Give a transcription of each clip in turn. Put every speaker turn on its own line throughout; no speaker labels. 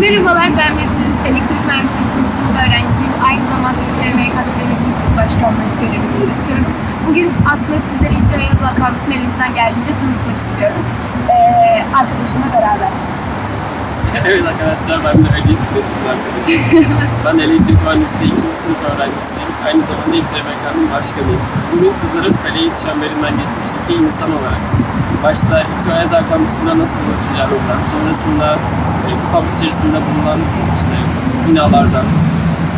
Merhabalar ben Metin. Elektrik mühendisliği 3. sınıf öğrencisiyim. Aynı zamanda İTMK'da yönetim kurulu başkanlığı görevini yürütüyorum. Bugün aslında sizlere İTÜ Yazal Kampüsü'nü elimizden geldiğince tanıtmak istiyoruz. Ee, arkadaşımla beraber.
Evet arkadaşlar ben de Ali ben elektrik mühendisliği 2. sınıf öğrencisiyim. Aynı zamanda İTMK'nın başkanıyım. Bugün sizlere Feleğin çemberinden geçmiş iki insan olarak başta İTÜ Ayazar kampüsüne nasıl ulaşacağınızdan, sonrasında e, bu kampüs içerisinde bulunan işte binalardan,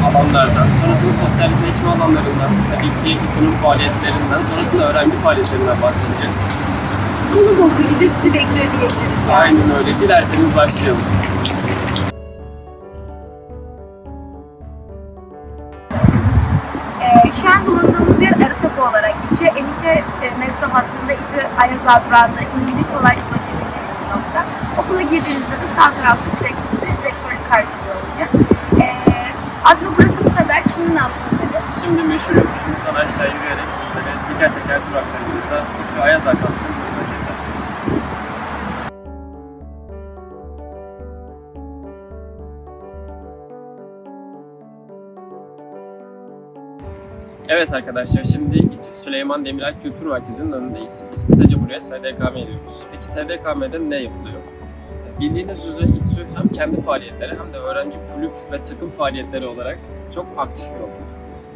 alanlardan, sonrasında sosyalleşme alanlarından, tabii ki İTÜ'nün faaliyetlerinden, sonrasında öğrenci faaliyetlerinden bahsedeceğiz.
Dolu bir video sizi bekliyor diyebiliriz. Yani.
Aynen öyle. Dilerseniz başlayalım.
Ee, şu an bulunduğumuz yer Arıtepe olarak geçiyor. M2 e, metro hattında İTÜ Ayazal durağında inince kolayca ulaşabildiğiniz bir nokta. Okula girdiğinizde de sağ tarafta direkt sizi rektörlük karşılıyor olacak. Ee, aslında burası bu kadar. Şimdi ne yapacağız dedi?
Şimdi meşhur yokuşumuzdan aşağı yürüyerek sizlere teker teker duraklarımızda İTÜ Ayazar kampüsünü Evet arkadaşlar şimdi İTÜ Süleyman Demirel Kültür Merkezi'nin önündeyiz. Biz kısaca buraya SDKM diyoruz. Peki SDKM'de ne yapılıyor? Bildiğiniz üzere İTÜ hem kendi faaliyetleri hem de öğrenci kulüp ve takım faaliyetleri olarak çok aktif bir okul.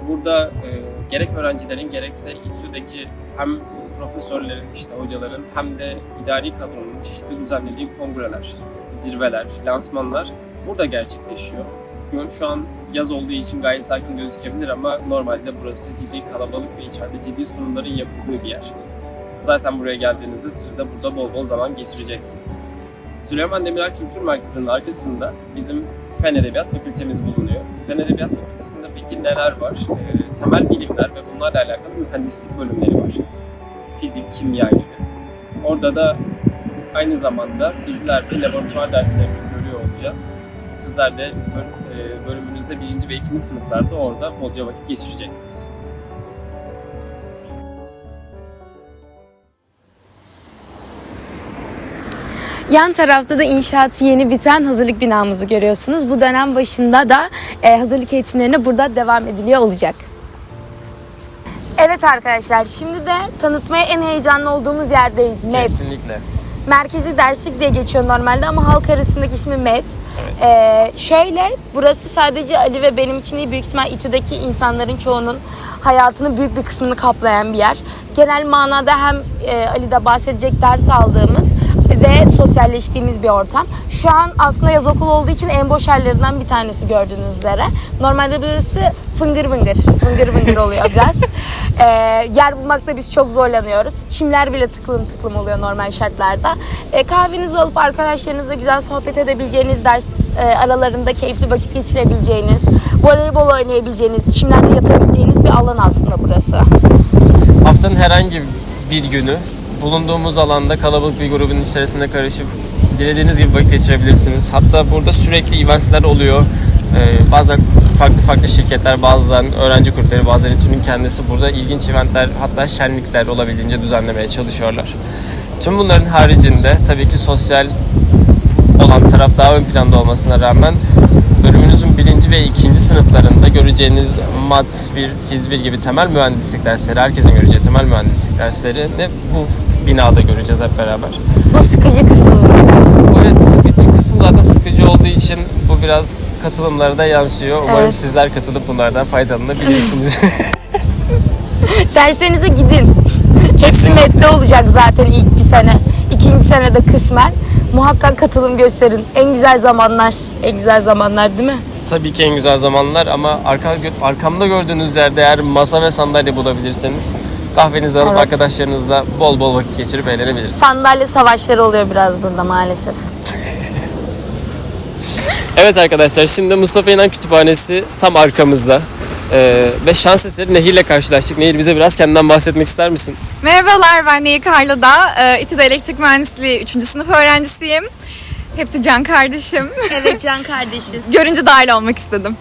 Burada e, gerek öğrencilerin gerekse İTÜ'deki hem profesörlerin, işte hocaların hem de idari kadronun çeşitli düzenlediği kongreler, zirveler, lansmanlar burada gerçekleşiyor. Şu an yaz olduğu için gayet sakin gözükebilir ama normalde burası ciddi kalabalık ve içeride ciddi sunumların yapıldığı bir yer. Zaten buraya geldiğinizde siz de burada bol bol zaman geçireceksiniz. Süleyman Demirel Kültür Merkezi'nin arkasında bizim Fen Edebiyat Fakültemiz bulunuyor. Fen Edebiyat Fakültesi'nde peki neler var? Ee, temel bilimler ve bunlarla alakalı mühendislik bölümleri var. Fizik, kimya gibi. Orada da aynı zamanda bizler de laboratuvar derslerini görüyor olacağız. Sizler de e, bölümünüzde birinci ve ikinci sınıflarda orada bolca vakit geçireceksiniz.
Yan tarafta da inşaatı yeni biten hazırlık binamızı görüyorsunuz. Bu dönem başında da e, hazırlık eğitimlerine burada devam ediliyor olacak. Evet arkadaşlar şimdi de tanıtmaya en heyecanlı olduğumuz yerdeyiz. MED.
Kesinlikle.
Merkezi derslik diye geçiyor normalde ama halk arasındaki ismi MED. Ee, şöyle burası sadece Ali ve benim için değil büyük ihtimal İTÜ'deki insanların çoğunun hayatının büyük bir kısmını kaplayan bir yer. Genel manada hem e, Ali'de bahsedecek ders aldığımız ve sosyalleştiğimiz bir ortam. Şu an aslında yaz okulu olduğu için en boş yerlerinden bir tanesi gördüğünüz üzere. Normalde burası fıngır fıngır, fıngır fıngır oluyor biraz. Ee, yer bulmakta biz çok zorlanıyoruz. Çimler bile tıklım tıklım oluyor normal şartlarda. Ee, kahvenizi alıp arkadaşlarınızla güzel sohbet edebileceğiniz, ders e, aralarında keyifli vakit geçirebileceğiniz, voleybol oynayabileceğiniz, çimlerde yatabileceğiniz bir alan aslında burası.
Haftanın herhangi bir günü bulunduğumuz alanda kalabalık bir grubun içerisinde karışıp dilediğiniz gibi vakit geçirebilirsiniz. Hatta burada sürekli eventler oluyor. Ee, bazen farklı farklı şirketler, bazen öğrenci kulüpleri, bazen İTÜ'nün kendisi burada ilginç eventler hatta şenlikler olabildiğince düzenlemeye çalışıyorlar. Tüm bunların haricinde tabii ki sosyal olan taraf daha ön planda olmasına rağmen bölümünüzün birinci ve ikinci sınıflarında göreceğiniz mat 1, fiz 1 gibi temel mühendislik dersleri, herkesin göreceği temel mühendislik derslerini bu binada göreceğiz hep beraber.
Bu sıkıcı kısım biraz.
Evet, sıkıcı kısım zaten sıkıcı olduğu için bu biraz katılımlara da yansıyor. Umarım
Evet.
sizler katılıp bunlardan faydalanabilirsiniz.
Derslerinize gidin. Hepsi. MED'de olacak zaten ilk bir sene. İkinci senede kısmen. Muhakkak katılım gösterin. En güzel zamanlar. En güzel zamanlar değil mi?
Tabii ki en güzel zamanlar ama arka, arkamda gördüğünüz yerde eğer masa ve sandalye bulabilirseniz kahvenizi alıp
Evet.
arkadaşlarınızla bol bol vakit geçirip eğlenebilirsiniz.
Sandalye savaşları oluyor biraz burada maalesef.
Evet arkadaşlar şimdi Mustafa İnan Kütüphanesi tam arkamızda. Ee, ve şans eseri Nehir'le karşılaştık. Nehir bize biraz kendinden bahsetmek ister misin?
Merhabalar ben Nehir Karlı'da. Ee, İTÜ'de elektrik mühendisliği 3. sınıf öğrencisiyim. Hepsi can kardeşim.
Evet Can kardeşiz.
Görünce dahil olmak istedim.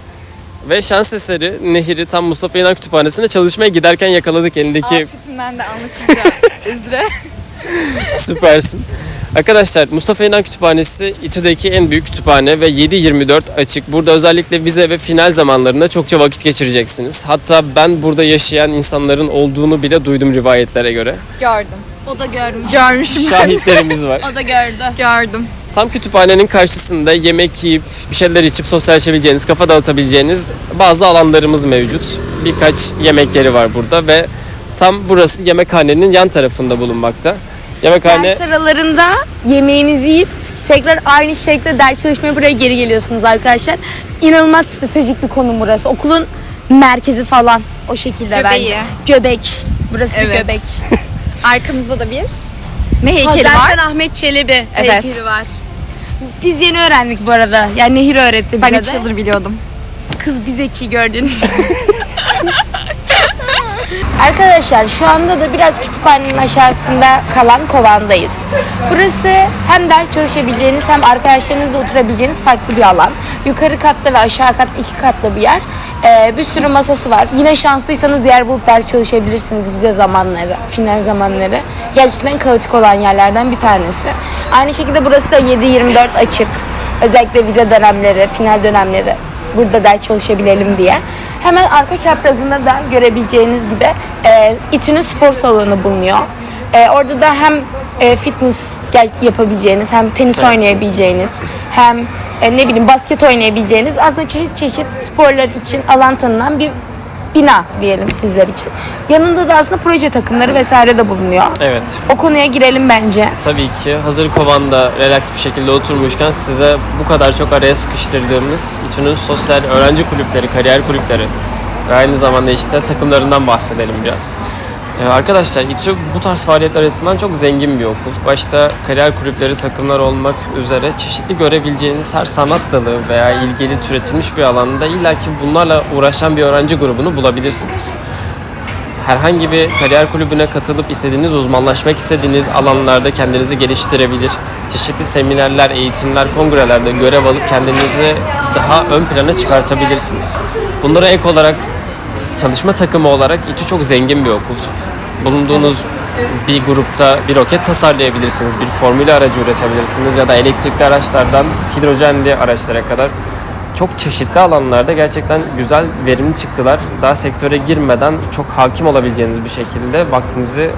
Ve şans eseri Nehir'i tam Mustafa İnan Kütüphanesi'ne çalışmaya giderken yakaladık elindeki
Outfitimden de anlaşılacağı üzere.
süpersin. Arkadaşlar Mustafa İnan Kütüphanesi İTÜ'deki en büyük kütüphane ve 7-24 açık. Burada özellikle vize ve final zamanlarında çokça vakit geçireceksiniz. Hatta ben burada yaşayan insanların olduğunu bile duydum rivayetlere göre.
Gördüm.
O da görmüş.
Görmüşüm.
Şahitlerimiz var.
O da gördü.
Gördüm.
Tam kütüphanenin karşısında yemek yiyip bir şeyler içip sosyalleşebileceğiniz, kafa dağıtabileceğiniz bazı alanlarımız mevcut. Birkaç yemek yeri var burada ve tam burası yemekhanenin yan tarafında bulunmakta. Yemekhane
Ders aralarında yemeğinizi yiyip tekrar aynı şekilde ders çalışmaya buraya geri geliyorsunuz arkadaşlar. İnanılmaz stratejik bir konum burası. Okulun merkezi falan o şekilde
Göbeği.
bence. Göbek. Burası bir
Evet.
göbek.
Arkamızda da bir ne heykeli
Hazarfen
var?
Ahmet Çelebi
Evet.
heykeli var. Biz yeni öğrendik bu arada. Yani Nehir öğretti bize
Ben
de.
3 yıldır biliyordum.
Kız bir zeki gördün. Arkadaşlar şu anda da biraz kütüphanenin aşağısında kalan kovandayız. Burası hem ders çalışabileceğiniz hem arkadaşlarınızla oturabileceğiniz farklı bir alan. Yukarı katta ve aşağı kat iki katlı bir yer. Ee, bir sürü masası var. Yine şanslıysanız yer bulup ders çalışabilirsiniz vize zamanları, final zamanları. Gerçekten kaotik olan yerlerden bir tanesi. Aynı şekilde burası da 7-24 açık. Özellikle vize dönemleri, final dönemleri burada ders çalışabilelim diye. Hemen arka çaprazında da görebileceğiniz gibi e, İTÜ'nün spor salonu bulunuyor. E, orada da hem e, fitness yapabileceğiniz, hem tenis oynayabileceğiniz, hem e, ne bileyim basket oynayabileceğiniz aslında çeşit çeşit sporlar için alan tanınan bir bina diyelim sizler için. Yanında da aslında proje takımları vesaire de bulunuyor.
Evet.
O konuya girelim bence.
Tabii ki hazır kovanda relax bir şekilde oturmuşken size bu kadar çok araya sıkıştırdığımız İTÜ'nün sosyal öğrenci kulüpleri, kariyer kulüpleri ve aynı zamanda işte takımlarından bahsedelim biraz. Ee, arkadaşlar İTÜ bu tarz faaliyetler arasından çok zengin bir okul. Başta kariyer kulüpleri, takımlar olmak üzere çeşitli görebileceğiniz her sanat dalı veya ilgili türetilmiş bir alanda illaki bunlarla uğraşan bir öğrenci grubunu bulabilirsiniz herhangi bir kariyer kulübüne katılıp istediğiniz, uzmanlaşmak istediğiniz alanlarda kendinizi geliştirebilir. Çeşitli seminerler, eğitimler, kongrelerde görev alıp kendinizi daha ön plana çıkartabilirsiniz. Bunlara ek olarak çalışma takımı olarak İTÜ çok zengin bir okul. Bulunduğunuz bir grupta bir roket tasarlayabilirsiniz, bir formülü aracı üretebilirsiniz ya da elektrikli araçlardan hidrojenli araçlara kadar çok çeşitli alanlarda gerçekten güzel verimli çıktılar. Daha sektöre girmeden çok hakim olabileceğiniz bir şekilde vaktinizi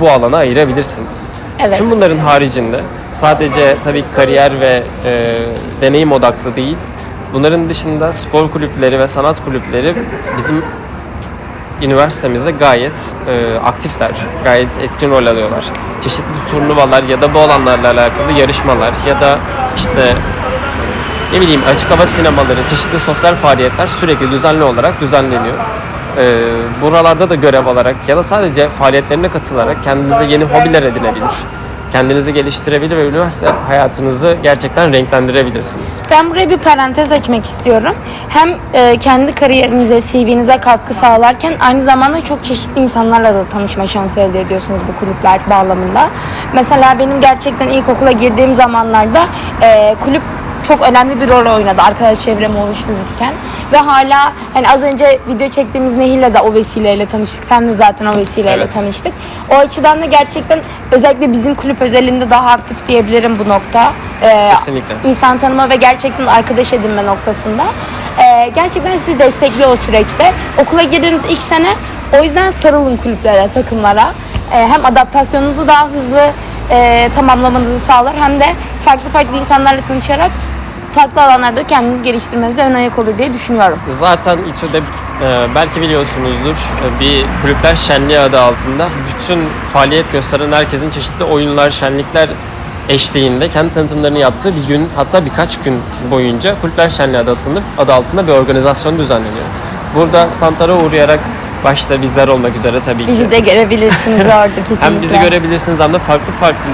bu alana ayırabilirsiniz.
Evet.
Tüm bunların haricinde sadece tabii kariyer ve e, deneyim odaklı değil, bunların dışında spor kulüpleri ve sanat kulüpleri bizim üniversitemizde gayet e, aktifler, gayet etkin rol alıyorlar. Çeşitli turnuvalar ya da bu alanlarla alakalı yarışmalar ya da işte ne bileyim açık hava sinemaları, çeşitli sosyal faaliyetler sürekli düzenli olarak düzenleniyor. Ee, buralarda da görev alarak ya da sadece faaliyetlerine katılarak kendinize yeni hobiler edinebilir. Kendinizi geliştirebilir ve üniversite hayatınızı gerçekten renklendirebilirsiniz.
Ben buraya bir parantez açmak istiyorum. Hem e, kendi kariyerinize, CV'nize katkı sağlarken aynı zamanda çok çeşitli insanlarla da tanışma şansı elde ediyorsunuz bu kulüpler bağlamında. Mesela benim gerçekten ilkokula girdiğim zamanlarda e, kulüp çok önemli bir rol oynadı arkadaş çevremi oluştururken. Ve hala hani az önce video çektiğimiz Nehir'le de o vesileyle tanıştık. Sen de zaten o vesileyle
Evet.
tanıştık. O açıdan da gerçekten özellikle bizim kulüp özelinde daha aktif diyebilirim bu nokta. E,
Kesinlikle.
insan tanıma ve gerçekten arkadaş edinme noktasında. Ee, gerçekten sizi destekliyor o süreçte. Okula girdiğiniz ilk sene o yüzden sarılın kulüplere, takımlara. Ee, hem adaptasyonunuzu daha hızlı e, tamamlamanızı sağlar hem de farklı farklı insanlarla tanışarak farklı alanlarda kendinizi geliştirmenize ön ayak olur diye düşünüyorum.
Zaten İTÜ'de e, belki biliyorsunuzdur e, bir kulüpler şenliği adı altında bütün faaliyet gösteren herkesin çeşitli oyunlar, şenlikler eşliğinde kendi tanıtımlarını yaptığı bir gün hatta birkaç gün boyunca kulüpler şenliği adı altında, adı altında bir organizasyon düzenleniyor. Burada standlara uğrayarak başta bizler olmak üzere tabii ki.
Bizi de görebilirsiniz orada kesinlikle.
Hem bizi görebilirsiniz hem de farklı farklı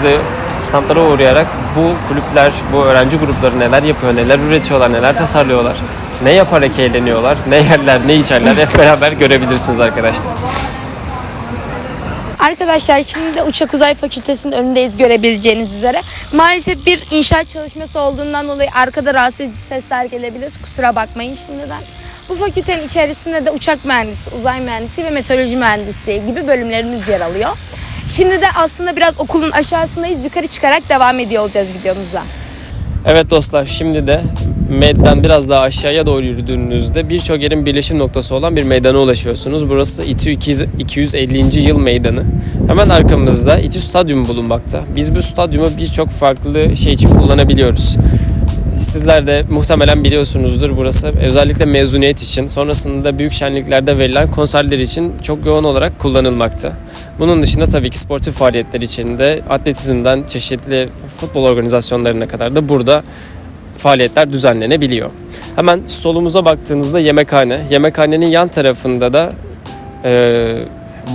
standlara uğrayarak bu kulüpler, bu öğrenci grupları neler yapıyor, neler üretiyorlar, neler tasarlıyorlar, ne yaparak eğleniyorlar, ne yerler, ne içerler hep beraber görebilirsiniz arkadaşlar.
Arkadaşlar şimdi de Uçak Uzay Fakültesi'nin önündeyiz görebileceğiniz üzere. Maalesef bir inşaat çalışması olduğundan dolayı arkada rahatsız edici sesler gelebilir. Kusura bakmayın şimdiden. Bu fakültenin içerisinde de uçak mühendisi, uzay mühendisi ve meteoroloji mühendisliği gibi bölümlerimiz yer alıyor. Şimdi de aslında biraz okulun aşağısındayız. Yukarı çıkarak devam ediyor olacağız videomuza.
Evet dostlar şimdi de medden biraz daha aşağıya doğru yürüdüğünüzde birçok yerin birleşim noktası olan bir meydana ulaşıyorsunuz. Burası İTÜ 250. yıl meydanı. Hemen arkamızda İTÜ Stadyumu bulunmakta. Biz bu stadyumu birçok farklı şey için kullanabiliyoruz. Sizler de muhtemelen biliyorsunuzdur burası özellikle mezuniyet için sonrasında büyük şenliklerde verilen konserler için çok yoğun olarak kullanılmakta. Bunun dışında tabii ki sportif faaliyetler için de atletizmden çeşitli futbol organizasyonlarına kadar da burada faaliyetler düzenlenebiliyor. Hemen solumuza baktığınızda yemekhane. Yemekhanenin yan tarafında da e,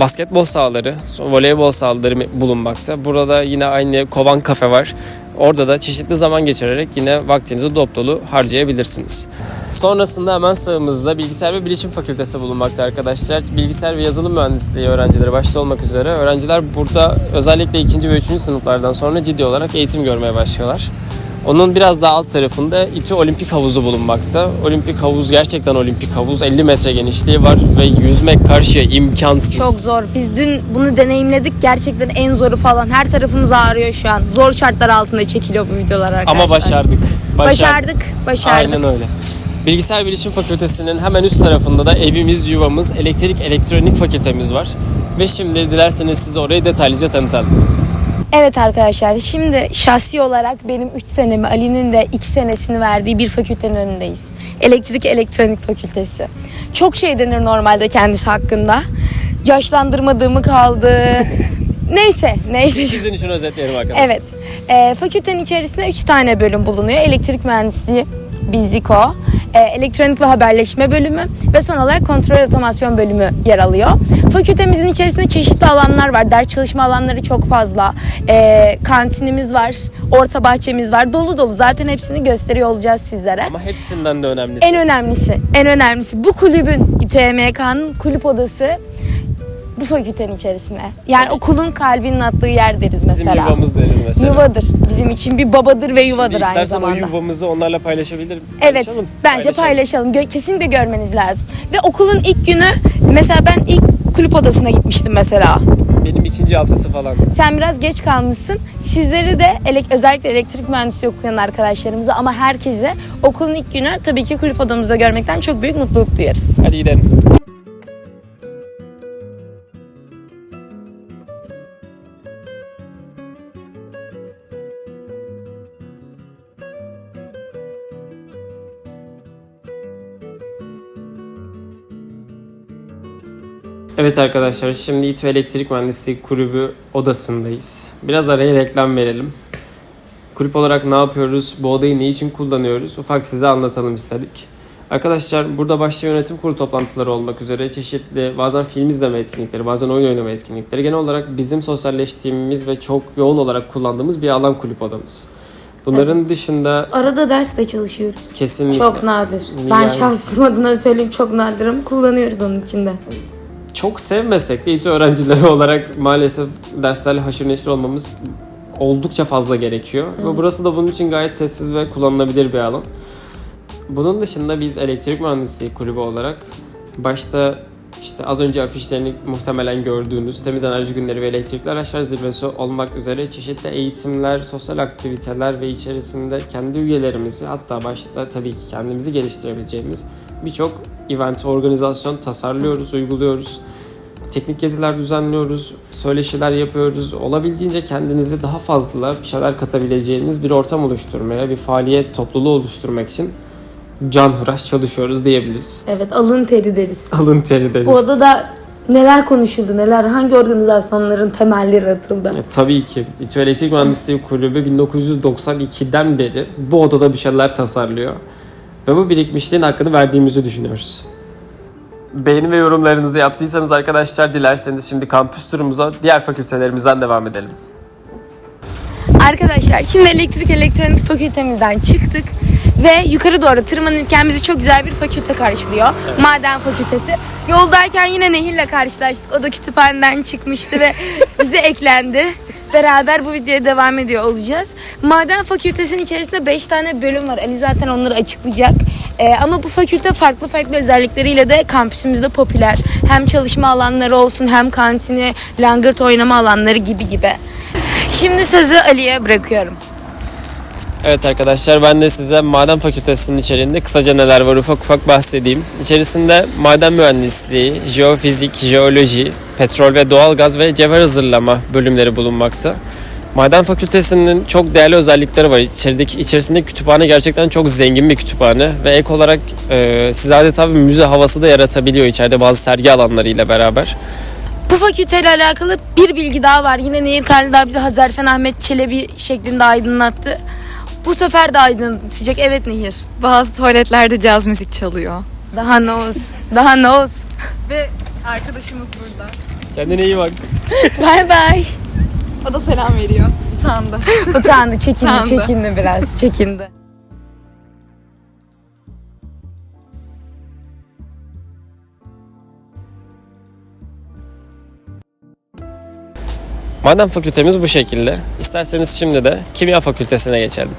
basketbol sahaları, voleybol sahaları bulunmakta. Burada yine aynı kovan kafe var. Orada da çeşitli zaman geçirerek yine vaktinizi dop dolu harcayabilirsiniz. Sonrasında hemen sağımızda Bilgisayar ve Bilişim Fakültesi bulunmakta arkadaşlar. Bilgisayar ve Yazılım Mühendisliği öğrencileri başta olmak üzere öğrenciler burada özellikle ikinci ve üçüncü sınıflardan sonra ciddi olarak eğitim görmeye başlıyorlar. Onun biraz daha alt tarafında İTÜ Olimpik Havuzu bulunmakta. Olimpik havuz gerçekten olimpik havuz. 50 metre genişliği var ve yüzmek karşıya imkansız.
Çok zor. Biz dün bunu deneyimledik. Gerçekten en zoru falan. Her tarafımız ağrıyor şu an. Zor şartlar altında çekiliyor bu videolar arkadaşlar.
Ama başardık.
Başardık. Başardık.
Aynen öyle. Bilgisayar Bilişim Fakültesinin hemen üst tarafında da evimiz, yuvamız, elektrik, elektronik fakültemiz var. Ve şimdi dilerseniz size orayı detaylıca tanıtalım.
Evet arkadaşlar şimdi şahsi olarak benim 3 senemi Ali'nin de 2 senesini verdiği bir fakültenin önündeyiz. Elektrik Elektronik Fakültesi. Çok şey denir normalde kendisi hakkında. Yaşlandırmadığımı kaldı. neyse neyse.
Sizin için özetleyelim arkadaşlar.
Evet. Ee, fakültenin içerisinde 3 tane bölüm bulunuyor. Elektrik mühendisliği, Biziko, e, elektronik ve haberleşme bölümü ve son olarak kontrol otomasyon bölümü yer alıyor. Fakültemizin içerisinde çeşitli alanlar var. Ders çalışma alanları çok fazla. E, kantinimiz var, orta bahçemiz var. Dolu dolu. Zaten hepsini gösteriyor olacağız sizlere.
Ama hepsinden de önemlisi.
En önemlisi, en önemlisi bu kulübün İTMK'nın kulüp odası bu fakültenin içerisinde. Yani okulun kalbinin attığı yer deriz
Bizim
mesela.
yuvamız deriz mesela.
Yuvadır. Bizim için bir babadır ve yuvadır
Şimdi
aynı
istersen o
zamanda.
yuvamızı onlarla paylaşabilir
Evet,
paylaşalım.
bence paylaşalım. Gö- kesinlikle görmeniz lazım. Ve okulun ilk günü mesela ben ilk kulüp odasına gitmiştim mesela.
Benim ikinci haftası falan.
Sen biraz geç kalmışsın. Sizleri de elek- özellikle elektrik mühendisliği okuyan arkadaşlarımıza ama herkese okulun ilk günü tabii ki kulüp odamızda görmekten çok büyük mutluluk duyarız.
Hadi gidelim. Evet arkadaşlar şimdi İTÜ Elektrik Mühendisliği Kulübü odasındayız. Biraz araya reklam verelim. Kulüp olarak ne yapıyoruz? Bu odayı ne için kullanıyoruz? Ufak size anlatalım istedik. Arkadaşlar burada başta yönetim kurulu toplantıları olmak üzere çeşitli bazen film izleme etkinlikleri, bazen oyun oynama etkinlikleri genel olarak bizim sosyalleştiğimiz ve çok yoğun olarak kullandığımız bir alan kulüp odamız. Bunların dışında
Arada ders de çalışıyoruz.
kesinlikle
Çok nadir. Ben
Yani-
şahsım adına söyleyeyim çok nadirım. Kullanıyoruz onun içinde.
Çok sevmesek de İTÜ öğrencileri olarak maalesef derslerle haşır neşir olmamız oldukça fazla gerekiyor. Ve burası da bunun için gayet sessiz ve kullanılabilir bir alan. Bunun dışında biz elektrik mühendisliği kulübü olarak başta işte az önce afişlerini muhtemelen gördüğünüz temiz enerji günleri ve elektrikli araçlar zirvesi olmak üzere çeşitli eğitimler, sosyal aktiviteler ve içerisinde kendi üyelerimizi hatta başta tabii ki kendimizi geliştirebileceğimiz birçok event, organizasyon tasarlıyoruz, uyguluyoruz. Teknik geziler düzenliyoruz, söyleşiler yapıyoruz. Olabildiğince kendinizi daha fazla bir şeyler katabileceğiniz bir ortam oluşturmaya, bir faaliyet topluluğu oluşturmak için canhıraş çalışıyoruz diyebiliriz.
Evet alın teri deriz.
Alın teri deriz.
Bu odada neler konuşuldu, neler, hangi organizasyonların temelleri atıldı?
E, tabii ki. İTÜ Elektrik Mühendisliği Kulübü 1992'den beri bu odada bir şeyler tasarlıyor. Ve bu birikmişliğin hakkını verdiğimizi düşünüyoruz. Beğeni ve yorumlarınızı yaptıysanız arkadaşlar dilerseniz şimdi kampüs turumuza diğer fakültelerimizden devam edelim.
Arkadaşlar şimdi elektrik elektronik fakültemizden çıktık ve yukarı doğru tırmanırken bizi çok güzel bir fakülte karşılıyor. Maden fakültesi. Yoldayken yine Nehir'le karşılaştık. O da kütüphaneden çıkmıştı ve bize eklendi. Beraber bu videoya devam ediyor olacağız. Maden fakültesinin içerisinde 5 tane bölüm var. Ali zaten onları açıklayacak. E, ama bu fakülte farklı farklı özellikleriyle de kampüsümüzde popüler. Hem çalışma alanları olsun hem kantini, langırt oynama alanları gibi gibi. Şimdi sözü Ali'ye bırakıyorum.
Evet arkadaşlar ben de size maden fakültesinin içeriğinde kısaca neler var ufak ufak bahsedeyim. İçerisinde maden mühendisliği, jeofizik, jeoloji, petrol ve doğalgaz ve cevher hazırlama bölümleri bulunmakta. Maden fakültesinin çok değerli özellikleri var. İçerideki, içerisindeki kütüphane gerçekten çok zengin bir kütüphane ve ek olarak e, size adeta bir müze havası da yaratabiliyor içeride bazı sergi alanlarıyla beraber.
Bu fakülteyle alakalı bir bilgi daha var. Yine Nehir Karlıdağ bizi Hazarfen Ahmet Çelebi şeklinde aydınlattı. Bu sefer de aydınlatacak. Evet Nehir.
Bazı tuvaletlerde caz müzik çalıyor.
Daha ne olsun. Daha ne olsun.
Ve arkadaşımız burada.
Kendine iyi bak.
Bay bay.
O da selam veriyor. Utandı.
Utandı, çekindi,
Utandı.
çekindi biraz. Çekindi.
Maden fakültemiz bu şekilde. İsterseniz şimdi de kimya fakültesine geçelim.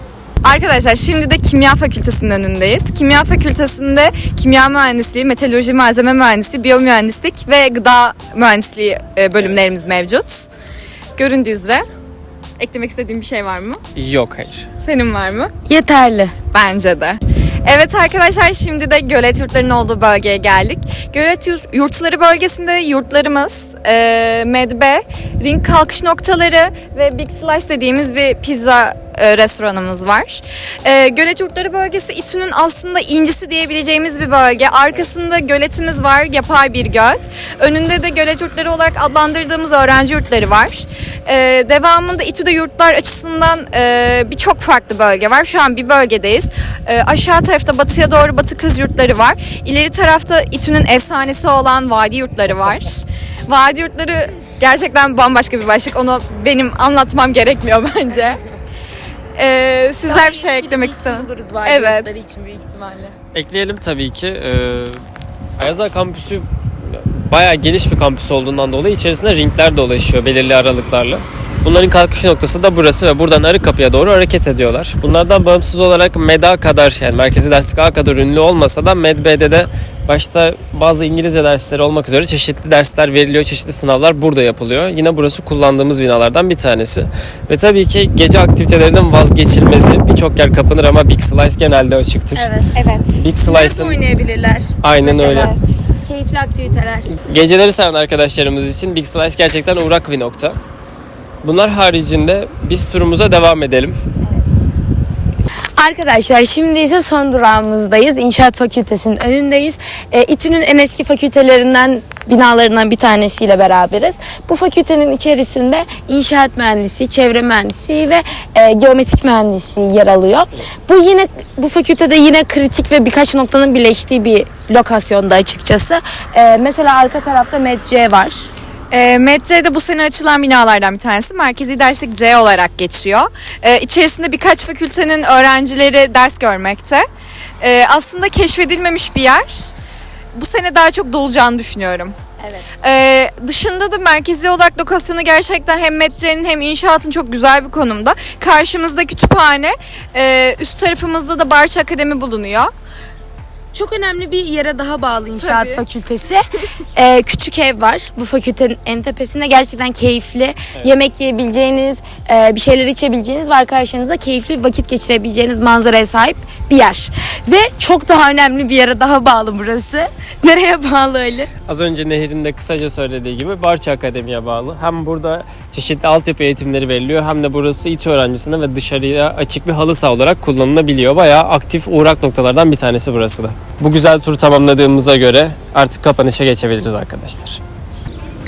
Arkadaşlar şimdi de kimya fakültesinin önündeyiz. Kimya fakültesinde kimya mühendisliği, metalurji malzeme mühendisliği, biyomühendislik ve gıda mühendisliği e, bölümlerimiz mevcut. Göründüğü üzere. Eklemek istediğin bir şey var mı?
Yok hayır.
Senin var mı?
Yeterli.
Bence de. Evet arkadaşlar şimdi de gölet yurtlarının olduğu bölgeye geldik. Gölet yurt- yurtları bölgesinde yurtlarımız e, Medbe, ring kalkış noktaları ve Big Slice dediğimiz bir pizza e, restoranımız var. E, gölet yurtları bölgesi İTÜ'nün aslında incisi diyebileceğimiz bir bölge. Arkasında göletimiz var, yapay bir göl. Önünde de gölet yurtları olarak adlandırdığımız öğrenci yurtları var. E, devamında İTÜ'de yurtlar açısından e, birçok farklı bölge var. Şu an bir bölgedeyiz. E, aşağı tarafta batıya doğru batı kız yurtları var. İleri tarafta İTÜ'nün efsanesi olan vadi yurtları var. Vadi yurtları gerçekten bambaşka bir başlık. Onu benim anlatmam gerekmiyor bence. E, sizler bir şey eklemek misiniz?
Buluruz
Evet.
için büyük ihtimalle.
Ekleyelim tabii ki. Ee, Ayaza kampüsü bayağı geniş bir kampüs olduğundan dolayı içerisinde ringler dolaşıyor belirli aralıklarla. Bunların kalkış noktası da burası ve buradan Arıkapı'ya doğru hareket ediyorlar. Bunlardan bağımsız olarak MEDA kadar yani merkezi derslik A kadar ünlü olmasa da MEDB'de de başta bazı İngilizce dersleri olmak üzere çeşitli dersler veriliyor, çeşitli sınavlar burada yapılıyor. Yine burası kullandığımız binalardan bir tanesi. Ve tabii ki gece aktivitelerinin vazgeçilmezi. Birçok yer kapanır ama Big Slice genelde açıktır.
Evet.
Evet.
Big Slice'ın
oynayabilirler?
aynen öyle.
Evet. Keyifli aktiviteler.
Geceleri seven arkadaşlarımız için Big Slice gerçekten uğrak bir nokta. Bunlar haricinde biz turumuza devam edelim.
Arkadaşlar şimdi ise son durağımızdayız. İnşaat Fakültesi'nin önündeyiz. E, İTÜ'nün en eski fakültelerinden binalarından bir tanesiyle beraberiz. Bu fakültenin içerisinde inşaat mühendisliği, çevre mühendisliği ve e, geometrik mühendisliği yer alıyor. Bu yine bu fakültede yine kritik ve birkaç noktanın birleştiği bir lokasyonda açıkçası. E, mesela arka tarafta MEDC var.
E, METC'de bu sene açılan binalardan bir tanesi. Merkezi derslik C olarak geçiyor. E, içerisinde birkaç fakültenin öğrencileri ders görmekte. E, aslında keşfedilmemiş bir yer. Bu sene daha çok dolacağını düşünüyorum.
Evet.
Ee, dışında da merkezi olarak lokasyonu gerçekten hem metcenin hem inşaatın çok güzel bir konumda. Karşımızda kütüphane, ee, üst tarafımızda da Barça Akademi bulunuyor.
Çok önemli bir yere daha bağlı inşaat
Tabii.
fakültesi. Ee, küçük ev var bu fakültenin en tepesinde. Gerçekten keyifli. Yemek yiyebileceğiniz, e, bir şeyler içebileceğiniz ve arkadaşlarınızla keyifli vakit geçirebileceğiniz manzaraya sahip bir yer. Ve çok daha önemli bir yere daha bağlı burası. Nereye bağlı Ali?
Az önce Nehir'in de kısaca söylediği gibi Barça Akademi'ye bağlı. Hem burada çeşitli altyapı eğitimleri veriliyor hem de burası İTÜ öğrencisine ve dışarıya açık bir halı saha olarak kullanılabiliyor. Bayağı aktif uğrak noktalardan bir tanesi burası da. Bu güzel turu tamamladığımıza göre artık kapanışa geçebiliriz arkadaşlar.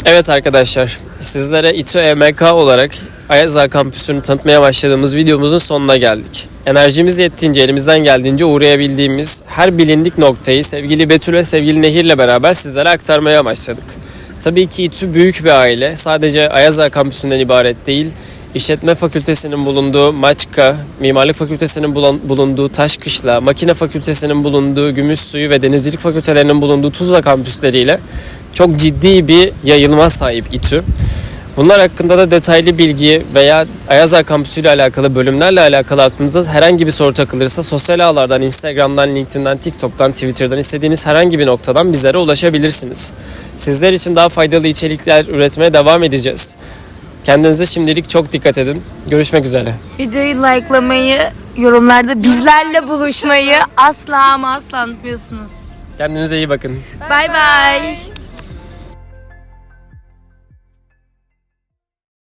Evet arkadaşlar, sizlere İTÜ EMK olarak Ayaza kampüsünü tanıtmaya başladığımız videomuzun sonuna geldik. Enerjimiz yettiğince, elimizden geldiğince uğrayabildiğimiz her bilindik noktayı sevgili Betül ve sevgili Nehir'le beraber sizlere aktarmaya başladık. Tabii ki İTÜ büyük bir aile. Sadece Ayaza kampüsünden ibaret değil. İşletme Fakültesinin bulunduğu Maçka, Mimarlık Fakültesinin bulunduğu Taşkışla, Makine Fakültesinin bulunduğu Gümüşsuyu ve Denizcilik Fakültelerinin bulunduğu Tuzla kampüsleriyle çok ciddi bir yayılma sahip İTÜ. Bunlar hakkında da detaylı bilgi veya Ayaza Kampüsü ile alakalı bölümlerle alakalı aklınıza herhangi bir soru takılırsa sosyal ağlardan, Instagram'dan, LinkedIn'den, TikTok'tan, Twitter'dan istediğiniz herhangi bir noktadan bizlere ulaşabilirsiniz. Sizler için daha faydalı içerikler üretmeye devam edeceğiz. Kendinize şimdilik çok dikkat edin. Görüşmek üzere.
Videoyu likelamayı, yorumlarda bizlerle buluşmayı asla ama asla unutmuyorsunuz.
Kendinize iyi bakın.
Bay bay.